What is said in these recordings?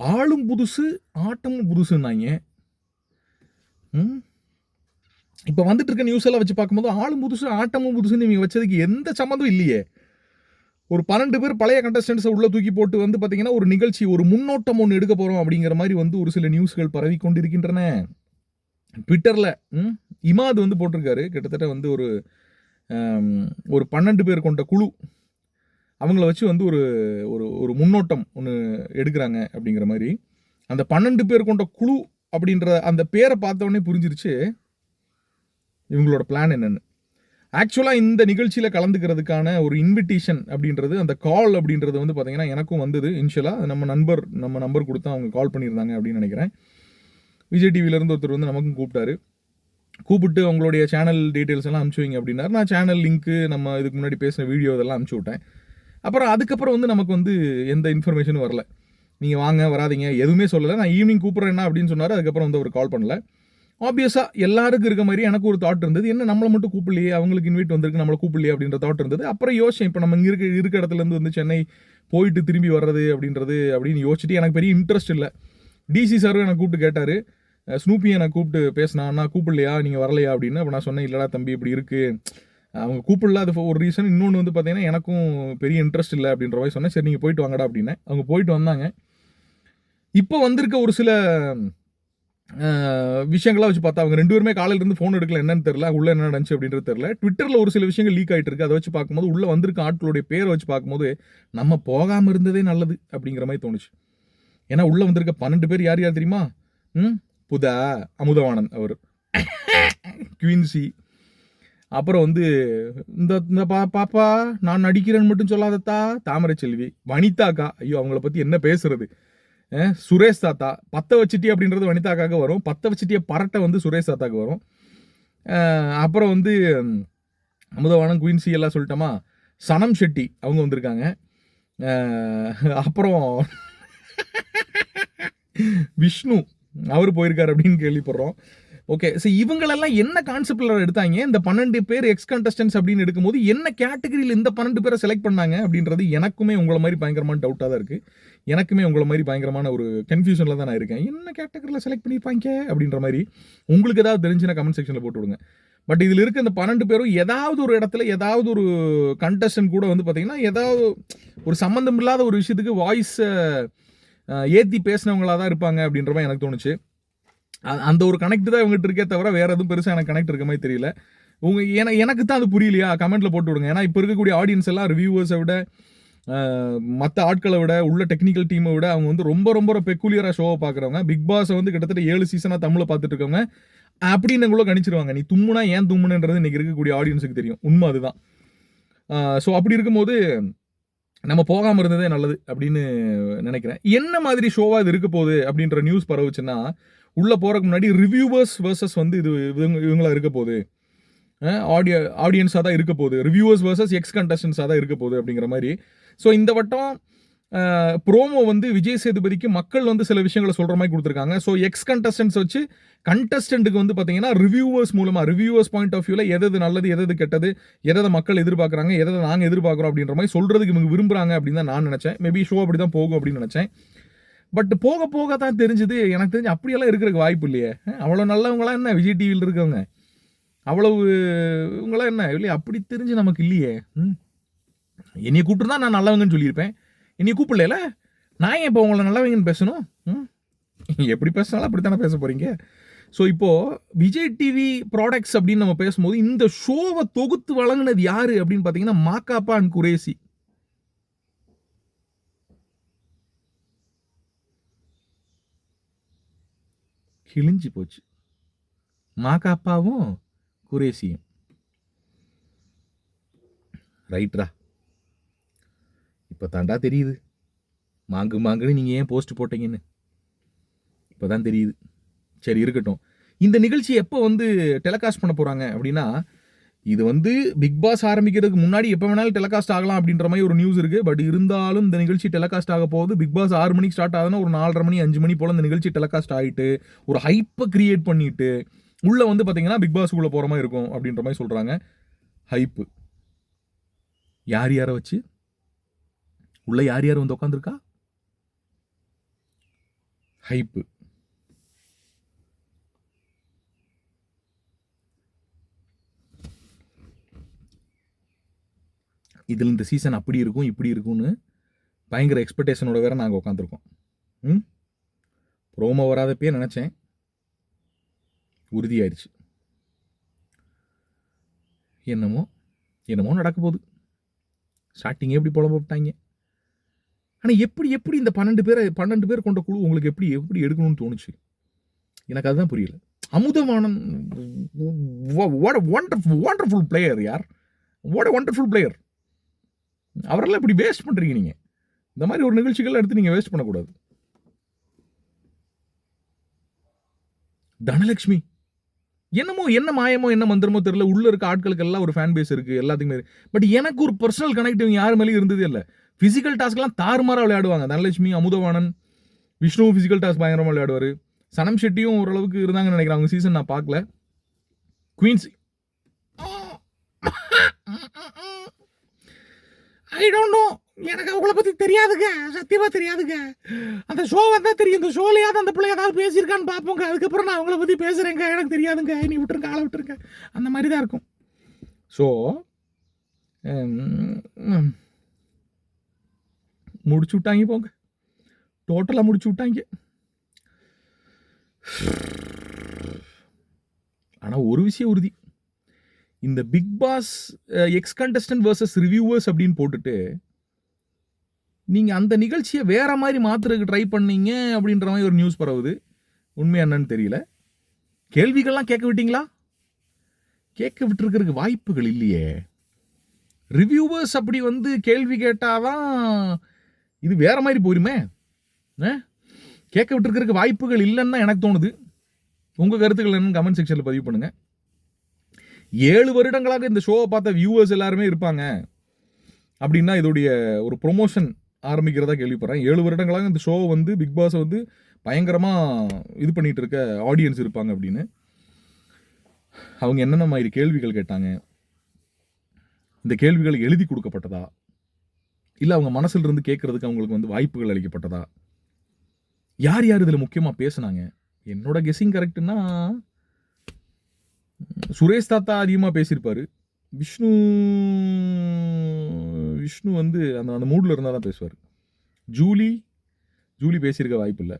ஆளும் புதுசு ஆட்டமும் புதுசுன்னாங்க. இப்போ வந்துட்டு இருக்க நியூஸ் எல்லாம் வச்சு பார்க்கும்போது ஆளும் புதுசு ஆட்டமும் புதுசுன்னு நீங்கள் வச்சதுக்கு எந்த சம்மந்தம் இல்லையே. ஒரு பன்னெண்டு பேர் பழைய கண்டஸ்டன்ஸை உள்ளே தூக்கி போட்டு வந்து பார்த்தீங்கன்னா ஒரு நிகழ்ச்சி ஒரு முன்னோட்டம் ஒன்று எடுக்க போகிறோம் அப்படிங்கிற மாதிரி வந்து ஒரு சில நியூஸ்கள் பரவி கொண்டிருக்கின்றன. ட்விட்டரில் ம்? இமாது வந்து போட்டிருக்காரு. கிட்டத்தட்ட வந்து ஒரு ஒரு பன்னெண்டு பேர் கொண்ட குழு. அவங்கள வச்சு வந்து ஒரு ஒரு ஒரு முன்னோட்டம் ஒன்று எடுக்கிறாங்க அப்படிங்கிற மாதிரி. அந்த பன்னெண்டு பேர் கொண்ட குழு அப்படின்ற அந்த பேரை பார்த்தோடனே புரிஞ்சிருச்சு இவங்களோட பிளான் என்னென்னு. ஆக்சுவலாக இந்த நிகழ்ச்சியில் கலந்துக்கிறதுக்கான ஒரு இன்விடேஷன் அப்படின்றது அந்த கால் அப்படின்றது வந்து பார்த்தீங்கன்னா எனக்கும் வந்தது இன்ஷியலாக நம்ம நண்பர் நம்ம நம்பர் கொடுத்தா அவங்க கால் பண்ணியிருந்தாங்க அப்படின்னு நினைக்கிறேன். விஜய் டிவியிலேருந்து ஒருத்தர் வந்து நமக்கும் கூப்பிட்டாரு. கூப்பிட்டு அவங்களுடைய சேனல் டீட்டெயில்ஸ் எல்லாம் அனுப்பிச்சு வைங்க அப்படின்னாரு. நான் சேனல் லிங்க்கு நம்ம இதுக்கு முன்னாடி பேசின வீடியோ இதெல்லாம் அனுப்பிச்சி விட்டேன். அப்புறம் அதுக்கப்புறம் வந்து நமக்கு வந்து எந்த இன்ஃபர்மேஷனும் வரல. நீங்கள் வாங்க வராதீங்க. எதுவுமே சொல்லலை. நான் ஈவினிங் கூப்பிட்றேன்னா அப்படின்னு சொன்னார். அதுக்கப்புறம் வந்து அவர் கால் பண்ணல. ஆப்வியஸாக எல்லாருக்கும் இருக்க மாதிரி எனக்கு ஒரு தாட் இருந்தது. என்ன நம்மளை மட்டும் கூப்பிடலையே? அவங்களுக்கு இன்வைட் வந்திருக்கு. நம்மளை கூப்பிடலையே அப்படின்ற தாட் இருந்தது. அப்புறம் யோசிச்சேன். இப்போ நம்ம இங்கே இருக்க இருக்க இடத்துலேருந்து வந்து சென்னை போயிட்டு திரும்பி வர்றது அப்படின்றது அப்படின்னு யோசிச்சுட்டு எனக்கு பெரிய இன்ட்ரெஸ்ட் இல்லை. டிசி சாரும் எனக்கு கூப்பிட்டு கேட்டார். ஸ்னூப்பி நான் கூப்பிட்டு பேசினா நான் கூப்பிடலையா? நீங்கள் வரலையா? அப்படின்னு. அப்போ நான் சொன்னேன் இல்லடா தம்பி இப்படி இருக்குது அவங்க கூப்பிடலாத அது ஒரு ரீசன் இன்னொன்று வந்து பார்த்தீங்கன்னா எனக்கும் பெரிய இன்ட்ரெஸ்ட் இல்லை அப்படின்ற மாதிரி சொன்னேன். சரி நீங்கள் போயிட்டு வாங்கடா அப்படின்னு. அவங்க போயிட்டு வந்தாங்க. இப்போ வந்திருக்க ஒரு சில விஷயங்களாக வச்சு பார்த்தா அவங்க ரெண்டு பேருமே காலையிலேருந்து ஃபோன் எடுக்கல. என்னன்னு தெரில உள்ளே என்ன நடந்துச்சு அப்படின்றது தெரில ட்விட்டரில் ஒரு சில விஷயங்கள் லீக் ஆகிட்டு இருக்கு. அதை வச்சு பார்க்கும்போது உள்ளே வந்திருக்க ஆட்களுடைய பேரை வச்சு பார்க்கும்போது நம்ம போகாமல் இருந்ததே நல்லது அப்படிங்கிற மாதிரி தோணுச்சு. ஏன்னா உள்ளே வந்திருக்க பன்னெண்டு பேர் யார் யார் தெரியுமா? ம்? புதா அமுதவாணன் அவர். குயின்சி அப்புறம் வந்து இந்த இந்த பா பாப்பா நான் நடிக்கிறேன்னு மட்டும் சொல்லாதத்தா? தாமரை செல்வி வனிதாக்கா ஐயோ அவங்கள பற்றி என்ன பேசுறது? சுரேஷ் தாத்தா பத்த வச்சிட்டி அப்படின்றது வனிதாக்காக வரும். பத்த வச்சிட்டிய பரட்டை வந்து சுரேஷ் தாத்தாக்கு வரும். அப்புறம் வந்து அமுதவானம் குயின்சி எல்லாம் சொல்லிட்டோமா? சனம் ஷெட்டி அவங்க வந்திருக்காங்க. அப்புறம் விஷ்ணு அவர் போயிருக்கார் அப்படின்னு கேள்விப்படுறோம். ஓகே ஸோ இவங்களெல்லாம் என்ன கான்செப்டில் எடுத்தாங்க? இந்த பன்னெண்டு பேர் எக்ஸ் கண்டஸ்டன்ஸ் அப்படின்னு எடுக்கும்போது என்ன கேட்டகரியில் இந்த பன்னெண்டு பேரை செலக்ட் பண்ணாங்க அப்படின்றது எனக்குமே உங்களை மாதிரி பயங்கரமான டவுட்டாக தான் இருக்குது எனக்குமே உங்களை மாதிரி பயங்கரமான ஒரு கன்ஃபியூஷனில் தான் நான் இருக்கேன். என்ன கேட்டகரியில் செலக்ட் பண்ணியிருப்பாங்க அப்படின்ற மாதிரி உங்களுக்கு ஏதாவது தெரிஞ்சுன்னா கமெண்ட் செக்ஷனில் போட்டு விடுங்க. பட் இதில் இருக்க இந்த பன்னெண்டு பேரும் ஏதாவது ஒரு இடத்துல ஏதாவது ஒரு கண்டஸ்டன்ட் கூட வந்து பார்த்தீங்கன்னா ஏதாவது ஒரு சம்மந்தம் இல்லாத ஒரு விஷயத்துக்கு வாய்ஸை ஏற்றி பேசினவங்களாக தான் இருப்பாங்க அப்படின்ற மாதிரி எனக்கு தோணுச்சு. அந்த ஒரு கனெக்ட் தான் இவங்ககிட்ட இருக்கே தவிர வேற எதுவும் பெருசாக எனக்கு கனெக்ட் இருக்க மாதிரி தெரியல. உங்க ஏன்னா எனக்கு தான் அது புரியலையா? கமெண்ட்ல போட்டு விடுங்க. ஏன்னா இப்போ இருக்கக்கூடிய ஆடியன்ஸ் எல்லாம் ரிவ்யூவர்ஸை விட மற்ற ஆட்களை விட உள்ள டெக்னிக்கல் டீமை விட அவங்க வந்து ரொம்ப ரொம்ப பெக்குலியராக ஷோவை பார்க்குறவங்க பிக் பாஸை வந்து கிட்டத்தட்ட ஏழு சீசனாக தமிழில் பார்த்துட்டு இருக்கவங்க அப்படின்னு கூட கணிச்சிருவாங்க. நீ தும்முனா ஏன் தும்முனன்றது இன்னைக்கு இருக்கக்கூடிய ஆடியன்ஸுக்கு தெரியும். உண்மை அதுதான். ஸோ அப்படி இருக்கும்போது நம்ம போகாமல் இருந்ததே நல்லது அப்படின்னு நினைக்கிறேன். என்ன மாதிரி ஷோவாக இது இருக்க போகுது அப்படின்ற நியூஸ் பரவுச்சுன்னா உள்ளே போகிறதுக்கு முன்னாடி ரிவ்யூவர்ஸ் வர்சஸ் வந்து இது இவங்க இவங்களா இருக்க போகுது. ஆடியோ ஆடியன்ஸாக தான் இருக்க போகுது. ரிவ்யூவர்ஸ் வர்சஸ் எக்ஸ் கண்டஸ்டன்ஸாக தான் இருக்க போகுது அப்படிங்கிற மாதிரி. ஸோ இந்த வட்டம் ப்ரோமோ வந்து விஜய் சேதுபதிக்கு மக்கள் வந்து சில விஷயங்களை சொல்கிற மாதிரி கொடுத்துருக்காங்க. ஸோ எக்ஸ் கண்டஸ்டன்ஸ் வச்சு கண்டஸ்டண்ட்டுக்கு வந்து பார்த்தீங்கன்னா ரிவ்யூவர்ஸ் மூலமாக ரிவ்யூவர்ஸ் பாயிண்ட் ஆஃப் வியூவில் எது நல்லது எது எது கெட்டது எதை மக்கள் எதிர்பார்க்குறாங்க எதை எதை நாங்கள் எதிர்பார்க்குறோம் அப்படின்ற மாதிரி சொல்கிறதுக்கு இவங்க விரும்புகிறாங்க அப்படின்னு தான் நான் நினச்சேன். மேபி ஷோ அப்படி தான் போகும் அப்படின்னு நினச்சேன். பட் போக போக தான் தெரிஞ்சுது எனக்கு தெரிஞ்சு அப்படியெல்லாம் இருக்கிறதுக்கு வாய்ப்பு இல்லையே. அவ்வளோ நல்லவங்களாம் என்ன? விஜய் டிவியில் இருக்கவங்க அவ்வளவு இவங்களாம் என்ன? இல்லையா? அப்படி தெரிஞ்சு நமக்கு இல்லையே. ம். கூப்பிட்டுருந்தா நான் நல்லவங்கன்னு சொல்லியிருப்பேன். என்னையை கூப்பிடல நான் ஏன் இப்போ உங்களை நல்லவங்கன்னு பேசணும்? ம். எப்படி பேசினாலும் அப்படி தானே பேச போகிறீங்க ஸோ இப்போது விஜய் டிவி ப்ராடக்ட்ஸ் அப்படின்னு நம்ம பேசும்போது இந்த ஷோவை தொகுத்து வழங்கினது யார் அப்படின்னு பார்த்தீங்கன்னா மாக்காப்பா அண்ட் குரேசி. கிழிஞ்சு போச்சு. மாக்காப்பாவும் குரேசியும் ரைட்ரா. இப்போ தாண்டா தெரியுது. மாங்கு மாங்குன்னு நீங்கள் ஏன் போஸ்ட் போட்டீங்கன்னு. இப்போ தான் தெரியுது. சரி இருக்கட்டும். இந்த நிகழ்ச்சி எப்போ வந்து டெலிகாஸ்ட் பண்ண போகிறாங்க அப்படின்னா இது வந்து பிக் பாஸ் ஆரம்பிக்கிறதுக்கு முன்னாடி எப்போ வேணாலும் டெலகாஸ்ட் ஆகலாம் அப்படின்ற மாதிரி ஒரு நியூஸ் இருக்குது பட் இருந்தாலும் இந்த நிகழ்ச்சி டெலகாஸ்ட் ஆக போகுது. பிக் பாஸ் ஆறு மணிக்கு ஸ்டார்ட் ஆகுதுன்னா ஒரு நாலரை மணி அஞ்சு மணி போல் இந்த நிகழ்ச்சி டெலகாஸ்ட் ஆகிட்டு ஒரு ஹைப்பை கிரியேட் பண்ணிட்டு உள்ளே வந்து பார்த்தீங்கன்னா பிக் பாஸ்க்குள்ளே போகிற மாதிரி இருக்கும் அப்படின்ற மாதிரி சொல்கிறாங்க ஹைப்பு யார் யாரை வச்சு? உள்ளே யார் யார் வந்து உட்காந்துருக்கா ஹைப்பு இதில் இந்த சீசன் அப்படி இருக்கும் இப்படி இருக்கும்னு பயங்கர எக்ஸ்பெக்டேஷனோட வேற நாங்கள் உட்காந்துருக்கோம் ம்? ப்ரோமோ வராதப்பே நினச்சேன். உறுதியாயிருச்சு என்னமோ என்னமோ நடக்க போகுது. ஸ்டார்டிங்கே எப்படி புலம்பிட்டாங்க ஆனால் எப்படி எப்படி இந்த பன்னெண்டு பேரை பன்னெண்டு பேர் கொண்ட குழு உங்களுக்கு எப்படி எப்படி எடுக்கணும்னு தோணுச்சு? எனக்கு அதுதான் புரியல. அமுதவாணன் ஒண்டர்ஃபுல் பிளேயர் யார்? வாட் ஒண்டர்ஃபுல் பிளேயர் அவரெல்லாம் இப்படி வேஸ்ட் பண்ணுறீங்க நீங்கள் இந்த மாதிரி ஒரு நிகழ்ச்சிகள் எடுத்து நீங்கள் வேஸ்ட் பண்ணக்கூடாது. தனலட்சுமி என்னமோ என்ன மாயமோ என்ன மந்திரமோ தெரியல. உள்ள இருக்க ஆட்களுக்கு எல்லாம் ஒரு ஃபேன் பேஸ் இருக்கு எல்லாத்துக்குமே பட் எனக்கு ஒரு பர்சனல் கனெக்டிவ் யார் மேலேயும் இருந்ததே இல்லை. ஃபிசிக்கல் டாஸ்க்லாம் தாறுமாறாக விளையாடுவாங்க. தனலட்சுமி அமுதவாணன் விஷ்ணு ஃபிசிக்கல் டாஸ்க் பயங்கரமாக விளையாடுவார். சனம் ஷெட்டியும் ஓரளவுக்கு இருந்தாங்கன்னு நினைக்கிறேன். அவங்க சீசன் நான் பார்க்கல. குயின்ஸ் ஐ டோன்ட் நோ எனக்கு அவங்கள பற்றி தெரியாதுங்க. சத்தியமாக தெரியாதுங்க. அந்த ஷோ வந்தால் தெரியும். இந்த ஷோலையாவது அந்த பிள்ளை ஏதாவது பேசியிருக்கான்னு பார்ப்போங்க. அதுக்கப்புறம் நான் அவங்கள பற்றி பேசுகிறேங்க எனக்கு தெரியாதுங்க. நீ விட்டுருங்க ஆளை விட்டுருங்க. அந்த மாதிரி தான் இருக்கும் ஸோ முடிச்சு விட்டாங்க போங்க. டோட்டலாக முடிச்சு விட்டாங்க. ஆனால் ஒரு விஷயம் உறுதி. இந்த Bigg Boss ex contestant versus reviewers அப்படின்னு போட்டுட்டு நீங்கள் அந்த நிகழ்ச்சியை வேற மாதிரி மாத்துறதுக்கு ட்ரை பண்ணீங்க அப்படின்ற மாதிரி ஒரு நியூஸ் பரவுது. உண்மை என்னன்னு தெரியல. கேள்விகள்லாம் கேட்க விட்டீங்களா? கேட்க விட்டுருக்கிறதுக்கு வாய்ப்புகள் இல்லையே. ரிவ்யூவர்ஸ் அப்படி வந்து கேள்வி கேட்டாதான் இது வேற மாதிரி போயிருமே. கேட்க விட்டுருக்கிறதுக்கு வாய்ப்புகள் இல்லைன்னு தான் எனக்கு தோணுது. உங்கள் கருத்துக்கள் என்னன்னு கமெண்ட் செக்ஷனில் பதிவு பண்ணுங்கள் ஏழு வருடங்களாக இந்த ஷோவை பார்த்த வியூவர்ஸ் எல்லாருமே இருப்பாங்க. அப்படின்னா இதோடைய ஒரு ப்ரொமோஷன் ஆரம்பிக்கிறதா கேள்விப்படுறேன். ஏழு வருடங்களாக இந்த ஷோ வந்து பிக் பாஸை வந்து பயங்கரமாக இது பண்ணிட்டு இருக்க ஆடியன்ஸ் இருப்பாங்க அப்படின்னு. அவங்க என்னென்ன மாதிரி கேள்விகள் கேட்டாங்க? இந்த கேள்விகள் எழுதி கொடுக்கப்பட்டதா? இல்லை அவங்க மனசில் இருந்து கேட்குறதுக்கு அவங்களுக்கு வந்து வாய்ப்புகள் அளிக்கப்பட்டதா? யார் யார் இதில் முக்கியமாக பேசுனாங்க? என்னோட கெஸ்ஸிங் கரெக்டுன்னா சுரேஷ் தாத்தா அதிகமாக பேசியிருப்பார். விஷ்ணு விஷ்ணு வந்து அந்த அந்த மூடில் இருந்தால் தான் பேசுவார். ஜூலி ஜூலி பேசியிருக்க வாய்ப்பு இல்லை.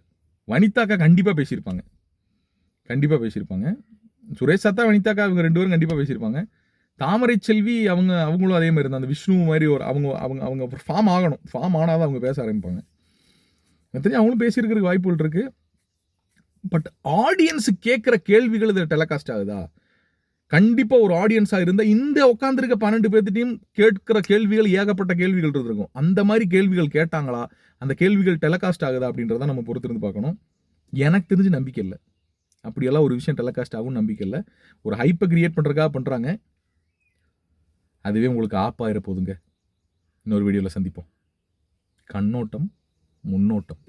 வனிதாக்கா கண்டிப்பாக பேசியிருப்பாங்க. கண்டிப்பாக பேசியிருப்பாங்க. சுரேஷ் தாத்தா வனிதாக்கா இவங்க ரெண்டு பேரும் கண்டிப்பாக பேசியிருப்பாங்க. தாமரை செல்வி அவங்க அவங்களும் அதே மாதிரி தான். அந்த விஷ்ணு மாதிரி ஒரு அவங்க அவங்க அவங்க ஃபார்ம் ஆகணும். ஃபார்ம் ஆனால் தான் அவங்க பேச ஆரம்பிப்பாங்க. எனக்கு தெரிஞ்சு அவங்களும் பேசியிருக்கிறதுக்கு வாய்ப்புகள் இருக்குது பட் ஆடியன்ஸ் கேட்குற கேள்விகள் இதில் டெலகாஸ்ட் ஆகுதா? கண்டிப்பாக ஒரு ஆடியன்ஸாக இருந்தால் இந்த உட்காந்துருக்க பன்னெண்டு பேர்த்திட்டையும் கேட்கிற கேள்விகள் ஏகப்பட்ட கேள்விகள் இருந்திருக்கும். அந்த மாதிரி கேள்விகள் கேட்டாங்களா? அந்த கேள்விகள் டெலகாஸ்ட் ஆகுதா அப்படின்றத நம்ம பொறுத்திருந்து பார்க்கணும். எனக்கு தெரிஞ்சு நம்பிக்கை இல்லை. அப்படியெல்லாம் ஒரு விஷயம் டெலகாஸ்ட் ஆகும் நம்பிக்கை இல்லை. ஒரு ஹைப்பை கிரியேட் பண்ணுறதுக்காக பண்ணுறாங்க அதுவே உங்களுக்கு ஆப்பாயிர போதுங்க. இன்னொரு வீடியோவில் சந்திப்போம். கண்ணோட்டம் முன்னோட்டம்.